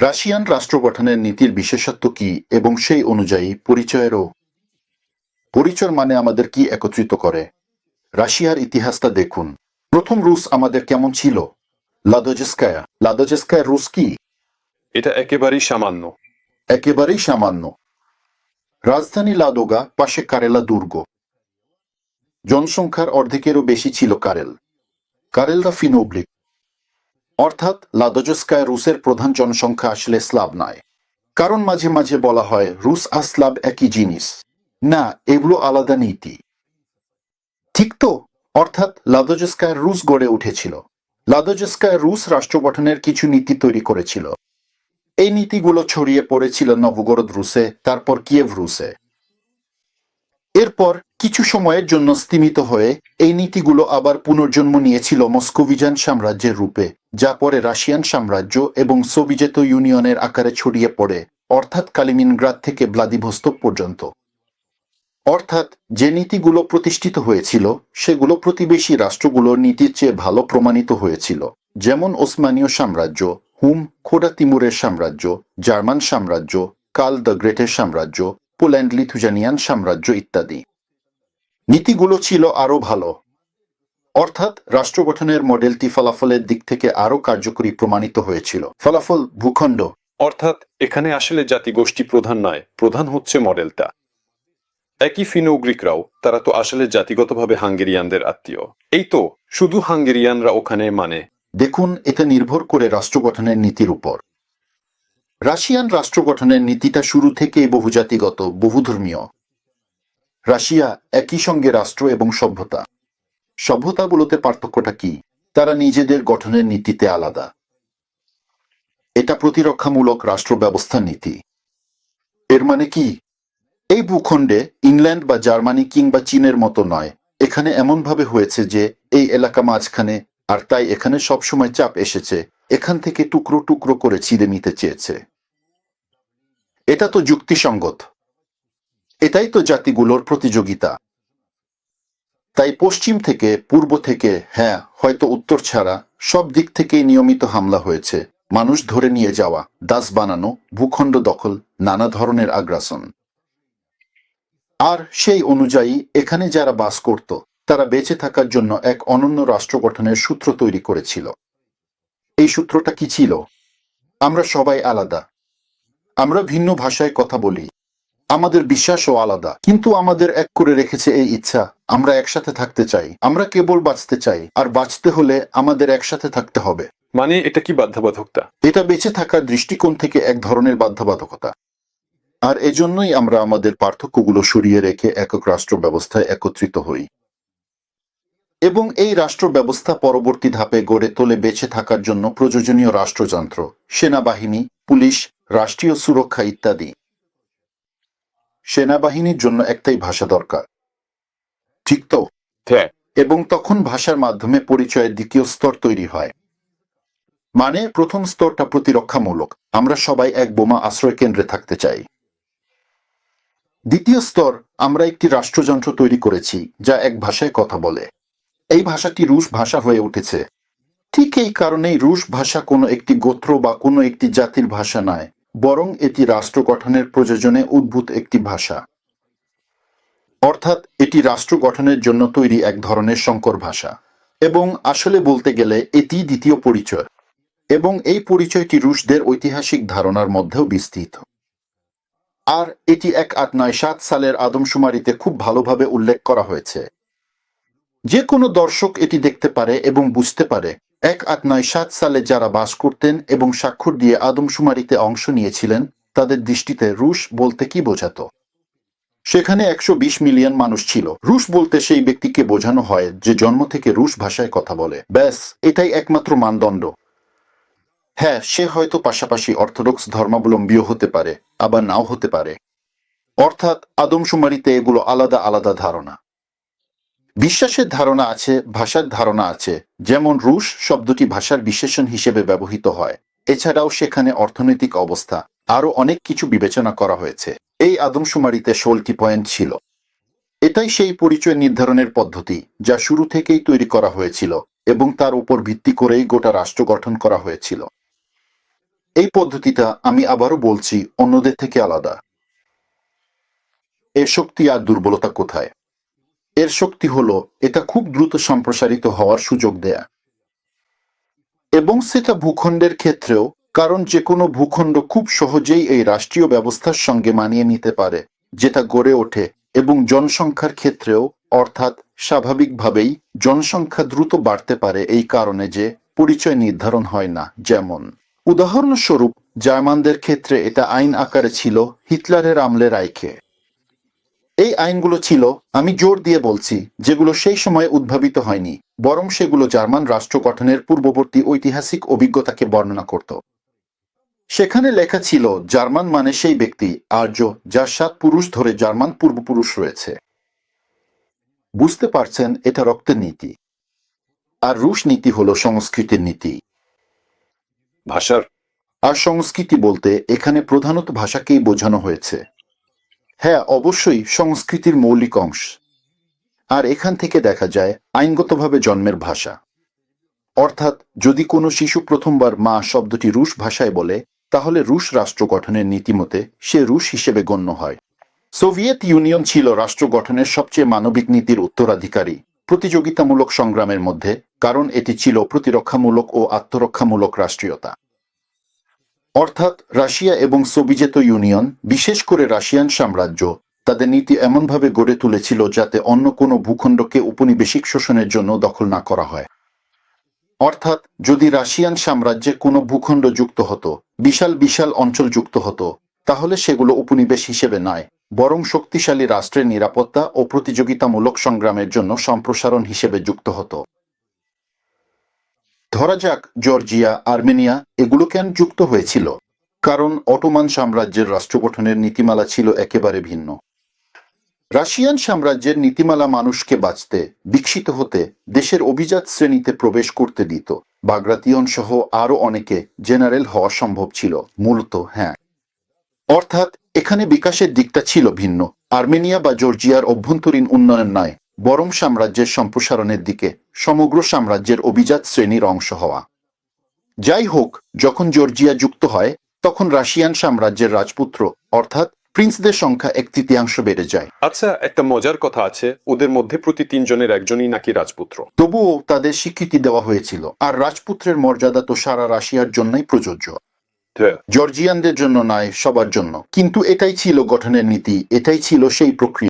Russian রাষ্ট্র গঠনের নীতির বিশেষত্ব কি এবং সেই অনুযায়ী পরিচয়েরও? পরিচয় মানে আমাদের কি একত্রিত করে? রাশিয়ার ইতিহাসটা দেখুন। প্রথম রুশ আমাদের কেমন ছিল? লাদোজেস্কায়া। লাদোজেস্কায়া রুশ কি? এটা একেবারেই সামান্য। একেবারেই সামান্য। রাজধানী লাদোগা পাশে কারেলা দুর্গ। জনসংখ্যার অর্ধেকেরও বেশি ছিল কারেল। কারেলরা ফিনোব্লিক। অর্থাৎ লাদোজস্কায় রুশের প্রধান জনসংখ্যা আসলে স্লাব নয়। কারণ মাঝে মাঝে বলা হয় রুশ আর স্লাব একই জিনিস। না, এগুলো আলাদা নীতি। ঠিক তো? অর্থাৎ লাদোজস্কায় রুশ গড়ে উঠেছিল। লাদোজস্কায় রুশ রাষ্ট্র গঠনের কিছু নীতি তৈরি করেছিল। এই নীতিগুলো ছড়িয়ে পড়েছিল নবগরদ রুসে, তারপর কিয়েভ রুসে। এরপর কিছু সময়ের জন্য স্তীমিত হয়ে এই নীতিগুলো আবার পুনর্জন্ম নিয়েছিল মস্কোভিজান সাম্রাজ্যের রূপে, যা পরে রাশিয়ান সাম্রাজ্য এবং সোভিয়েত ইউনিয়নের আকারে ছড়িয়ে পড়ে, অর্থাৎ কালিমিনগ্রাদ থেকে ভ্লাদিভস্তক পর্যন্ত। অর্থাৎ যে নীতিগুলো প্রতিষ্ঠিত হয়েছিল, সেগুলো প্রতিবেশী রাষ্ট্রগুলোর নীতির চেয়ে ভালো প্রমাণিত হয়েছিল, যেমন ওসমানীয় সাম্রাজ্য, হুম খোডা তিমুরের সাম্রাজ্য, জার্মান সাম্রাজ্য কাল দ্য গ্রেটের সাম্রাজ্য পোল্যান্ড লিথুজানিয়ান সাম্রাজ্য ইত্যাদি। নীতিগুলো ছিল আরও ভালো। অর্থাৎ রাষ্ট্র গঠনের মডেলটি ফলাফলের দিক থেকে আরও কার্যকরী প্রমাণিত হয়েছিল। ফলাফল ভূখণ্ড। অর্থাৎ এখানে আসলে জাতিগোষ্ঠী প্রধান নয় প্রধান হচ্ছে মডেলটা। একই ফিনোগ্রিকরাও তারা তো আসলে জাতিগতভাবে হাঙ্গেরিয়ানদের আত্মীয়। এই তো শুধু হাঙ্গেরিয়ানরা ওখানে মানে। দেখুন এটা নির্ভর করে রাষ্ট্র গঠনের নীতির উপর। রাশিয়ান রাষ্ট্র গঠনের নীতিটা শুরু থেকেই বহুজাতিগত, বহুধর্মীয়। রাশিয়া একই সঙ্গে রাষ্ট্র এবং সভ্যতা। সভ্যতা বলতে পার্থক্যটা কি? তারা নিজেদের গঠনের নীতিতে আলাদা। এটা প্রতিরক্ষামূলক রাষ্ট্র ব্যবস্থার নীতি। এর মানে কি? এই ভূখণ্ডে ইংল্যান্ড বা জার্মানি কিংবা চীনের মতো নয়। এখানে এমনভাবে হয়েছে যে, এই এলাকা মাঝখানে আর তাই এখানে সবসময় চাপ এসেছে। এখান থেকে টুকরো টুকরো করে ছিঁড়ে নিতে চেয়েছে। এটা তো যুক্তিসঙ্গত। এটাই তো জাতিগুলোর প্রতিযোগিতা। তাই পশ্চিম থেকে পূর্ব থেকে হ্যাঁ হয়তো উত্তর ছাড়া সব দিক থেকেই নিয়মিত হামলা হয়েছে। মানুষ ধরে নিয়ে যাওয়া, দাস বানানো, ভূখণ্ড দখল, নানা ধরনের আগ্রাসন। আর সেই অনুযায়ী এখানে যারা বাস করত, তারা বেঁচে থাকার জন্য এক অনন্য রাষ্ট্র গঠনের সূত্র তৈরি করেছিল। এই সূত্রটা কি ছিল? আমরা সবাই আলাদা আমরা ভিন্ন ভাষায় কথা বলি। আমাদের বিশ্বাসও আলাদা। কিন্তু আমাদের এক করে রেখেছে এই ইচ্ছা আমরা একসাথে থাকতে চাই। আমরা কেবল বাঁচতে চাই আর বাঁচতে হলে আমাদের একসাথে থাকতে হবে। মানে এটা কি বাধ্যবাধকতা? এটা বেঁচে থাকার দৃষ্টিকোণ থেকে এক ধরনের বাধ্যবাধকতা। আর এজন্যই আমরা আমাদের পার্থক্যগুলো সরিয়ে রেখে একক রাষ্ট্র ব্যবস্থায় একত্রিত হই। এবং এই রাষ্ট্র ব্যবস্থা পরবর্তী ধাপে গড়ে তোলে বেঁচে থাকার জন্য প্রয়োজনীয় রাষ্ট্রযন্ত্র সেনাবাহিনী পুলিশ রাষ্ট্রীয় সুরক্ষা ইত্যাদি। সেনাবাহিনীর জন্য একটাই ভাষা দরকার। ঠিক তো? হ্যাঁ। এবং তখন ভাষার মাধ্যমে পরিচয়ের দ্বিতীয় স্তর তৈরি হয়। মানে প্রথম স্তরটা প্রতিরক্ষামূলক। আমরা সবাই এক বোমা আশ্রয় কেন্দ্রে থাকতে চাই। দ্বিতীয় স্তর আমরা একটি রাষ্ট্রযন্ত্র তৈরি করেছি যা এক ভাষায় কথা বলে। এই ভাষাটি রুশ ভাষা হয়ে উঠেছে। ঠিক এই কারণেই রুশ ভাষা কোনো একটি গোত্র বা কোনো একটি জাতির ভাষা নয়। বরং এটি রাষ্ট্র গঠনের প্রয়োজনে উদ্ভূত একটি ভাষা। অর্থাৎ এটি রাষ্ট্র গঠনের জন্য তৈরি এক ধরনের সংকর ভাষা। এবং আসলে বলতে গেলে এটি দ্বিতীয় পরিচয়। এবং এই পরিচয়টি রুশদের ঐতিহাসিক ধারণার মধ্যেও বিস্তৃত। আর এটি এক আট নয় সাত সালের আদমশুমারিতে খুব ভালোভাবে উল্লেখ করা হয়েছে। যে কোনো দর্শক এটি দেখতে পারে এবং বুঝতে পারে। এক আট নয় সাত সালে যারা বাস করতেন এবং স্বাক্ষর দিয়ে আদমশুমারিতে অংশ নিয়েছিলেন, তাদের দৃষ্টিতে রুশ বলতে কি বোঝাতো? সেখানে একশো বিশ মিলিয়ন মানুষ ছিল। রুশ বলতে সেই ব্যক্তিকে বোঝানো হয় যে জন্ম থেকে রুশ ভাষায় কথা বলে। ব্যাস, এটাই একমাত্র মানদণ্ড। হ্যাঁ সে হয়তো পাশাপাশি অর্থোডক্স ধর্মাবলম্বীও হতে পারে, আবার নাও হতে পারে। অর্থাৎ আদমশুমারিতে এগুলো আলাদা আলাদা ধারণা। বিশ্বাসের ধারণা আছে, ভাষার ধারণা আছে। যেমন রুশ শব্দটি ভাষার বিশেষণ হিসেবে ব্যবহৃত হয়। এছাড়াও সেখানে অর্থনৈতিক অবস্থা। আরও অনেক কিছু বিবেচনা করা হয়েছে। এই আদমশুমারিতে ষোলটি পয়েন্ট ছিল। এটাই সেই পরিচয় নির্ধারণের পদ্ধতি, যা শুরু থেকেই তৈরি করা হয়েছিল এবং তার উপর ভিত্তি করেই গোটা রাষ্ট্র গঠন করা হয়েছিল। এই পদ্ধতিটা আমি আবারও বলছি, অন্যদের থেকে আলাদা। এর শক্তি আর দুর্বলতা কোথায়? এর শক্তি হলো, এটা খুব দ্রুত সম্প্রসারিত হওয়ার সুযোগ দেয়া। এবং সেটা ভূখণ্ডের ক্ষেত্রেও, কারণ যে কোনো ভূখণ্ড খুব সহজেই এই রাষ্ট্রীয় ব্যবস্থার সঙ্গে মানিয়ে নিতে পারে, যেটা গড়ে ওঠে এবং জনসংখ্যার ক্ষেত্রেও, অর্থাৎ স্বাভাবিকভাবেই জনসংখ্যা দ্রুত বাড়তে পারে এই কারণে যে পরিচয় নির্ধারণ হয় না, যেমন। উদাহরণস্বরূপ, জার্মানদের ক্ষেত্রে এটা আইন আকারে ছিল হিটলারের আমলের আইকে এই আইনগুলো ছিল আমি জোর দিয়ে বলছি যেগুলো সেই সময়ে উদ্ভাবিত হয়নি বরং সেগুলো জার্মান রাষ্ট্র গঠনের পূর্ববর্তী ঐতিহাসিক অভিজ্ঞতাকে বর্ণনা করত। সেখানে লেখা ছিল জার্মান মানে সেই ব্যক্তি আর্য যার সাত পুরুষ ধরে জার্মান পূর্বপুরুষ রয়েছে। বুঝতে পারছেন এটা রক্তের নীতি। আর রুশ নীতি হলো সংস্কৃতির নীতি। ভাষার আর সংস্কৃতি বলতে এখানে প্রধানত ভাষাকেই বোঝানো হয়েছে। হ্যাঁ অবশ্যই, সংস্কৃতির মৌলিক অংশ। আর এখান থেকে দেখা যায়, আইনগতভাবে জন্মের ভাষা। অর্থাৎ, যদি কোনো শিশু প্রথমবার মা শব্দটি রুশ ভাষায় বলে, তাহলে রুশ রাষ্ট্র গঠনের নীতিমতে সে রুশ হিসেবে গণ্য হয়। সোভিয়েত ইউনিয়ন ছিল রাষ্ট্র গঠনের সবচেয়ে মানবিক নীতির উত্তরাধিকারী। প্রতিযোগিতামূলক সংগ্রামের মধ্যে, কারণ এটি ছিল প্রতিরক্ষামূলক ও আত্মরক্ষামূলক রাষ্ট্রীয়তা। অর্থাৎ রাশিয়া এবং সোভিয়েত ইউনিয়ন, বিশেষ করে রাশিয়ান সাম্রাজ্য, তাদের নীতি এমনভাবে গড়ে তুলেছিল যাতে অন্য কোনো ভূখণ্ডকে উপনিবেশিক শোষণের জন্য দখল না করা হয়। অর্থাৎ যদি রাশিয়ান সাম্রাজ্যে কোনো ভূখণ্ড যুক্ত হতো, বিশাল বিশাল অঞ্চল যুক্ত হতো, তাহলে সেগুলো উপনিবেশ হিসেবে নয়, বরং শক্তিশালী রাষ্ট্রের নিরাপত্তা ও প্রতিযোগিতামূলক সংগ্রামের জন্য সম্প্রসারণ হিসেবে যুক্ত হতো। ধরা যাক জর্জিয়া, আর্মেনিয়া, এগুলো কেন যুক্ত হয়েছিল? কারণ অটোমান সাম্রাজ্যের রাষ্ট্র গঠনের নীতিমালা ছিল একেবারে ভিন্ন। রাশিয়ান সাম্রাজ্যের নীতিমালা মানুষকে বাঁচতে, বিকশিত হতে, দেশের অভিজাত শ্রেণীতে প্রবেশ করতে দিত। বাগরাতিয়ন সহ আরও অনেকে জেনারেল হওয়া সম্ভব ছিল, মূলত হ্যাঁ। অর্থাৎ এখানে বিকাশের দিকটা ছিল ভিন্ন। আর্মেনিয়া বা জর্জিয়ার অভ্যন্তরীণ উন্নয়ন নয় বরং সাম্রাজ্যের সম্প্রসারণের দিকে সমগ্র সাম্রাজ্যের অভিজাত শ্রেণির অংশ হওয়া। যাই হোক যখন জর্জিয়া যুক্ত হয় তখন রাশিয়ান সাম্রাজ্যের রাজপুত্র অর্থাৎ প্রিন্সদের সংখ্যা এক তৃতীয়াংশ বেড়ে যায়। আচ্ছা একটা মজার কথা আছে ওদের মধ্যে প্রতি তিনজনের একজনই নাকি রাজপুত্র। তবুও তাদের স্বীকৃতি দেওয়া হয়েছিল আর রাজপুত্রের মর্যাদা তো সারা রাশিয়ার জন্যই প্রযোজ্য। জর্জিয়ানদের জন্য নয় সবার জন্য। কিন্তু এটাই ছিল গঠনের নীতি এটাই ছিল সেই প্রক্রিয়া।